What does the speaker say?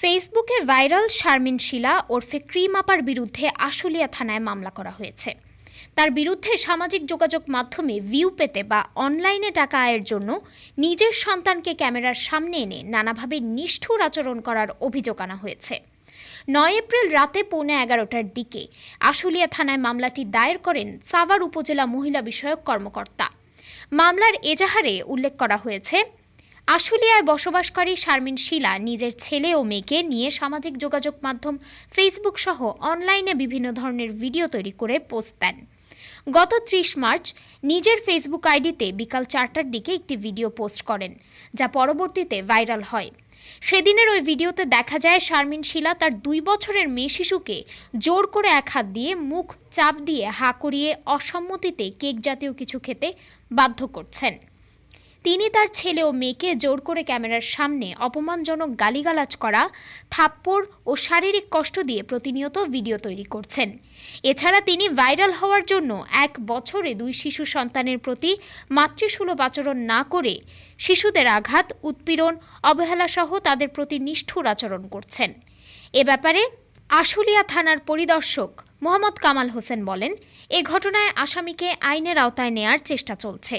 ফেসবুকে ভাইরাল শারমিন শিলা ওরফে ক্রিম আপার বিরুদ্ধে আশুলিয়া থানায় মামলা করা হয়েছে। তার বিরুদ্ধে সামাজিক যোগাযোগ মাধ্যমে ভিউ পেতে বা অনলাইনে টাকা আয়ের জন্য নিজের সন্তানকে ক্যামেরার সামনে এনে নানাভাবে নিষ্ঠুর আচরণ করার অভিযোগ আনা হয়েছে। নয় এপ্রিল রাতে পৌনে এগারোটার দিকে আশুলিয়া থানায় মামলাটি দায়ের করেন সাভার উপজেলা মহিলা বিষয়ক কর্মকর্তা। মামলার এজাহারে উল্লেখ করা হয়েছে আশুলিয়ায় বসবাসকারী শারমিন শিলা নিজের ছেলে ও মেয়েকে নিয়ে সামাজিক যোগাযোগ মাধ্যম ফেসবুক সহ অনলাইনে বিভিন্ন ধরনের ভিডিও তৈরি করে পোস্ট দেন। গত ত্রিশ মার্চ নিজের ফেসবুক আইডিতে বিকাল চারটার দিকে একটি ভিডিও পোস্ট করেন, যা পরবর্তীতে ভাইরাল হয়। সেদিনের ওই ভিডিওতে দেখা যায় শারমিন শিলা তার দুই বছরের মেয়ে শিশুকে জোর করে এক হাত দিয়ে মুখ চাপ দিয়ে হা করিয়ে অসম্মতিতে কেক জাতীয় কিছু খেতে বাধ্য করছেন। তিনি তার ছেলে ও মেয়েকে জোর করে ক্যামেরার সামনে অপমানজনক গালিগালাজ করা, থাপ্পড় ও শারীরিক কষ্ট দিয়ে প্রতিনিয়ত ভিডিও তৈরি করছেন। এছাড়া তিনি ভাইরাল হওয়ার জন্য এক বছরে দুই শিশু সন্তানের প্রতি মাতৃসুলভ আচরণ না করে শিশুদের আঘাত, উৎপীড়ন অবহেলাসহ তাদের প্রতি নিষ্ঠুর আচরণ করছেন। এ ব্যাপারে আশুলিয়া থানার পরিদর্শক মোহাম্মদ কামাল হোসেন বলেন, এ ঘটনায় আসামিকে আইনের আওতায় নেয়ার চেষ্টা চলছে।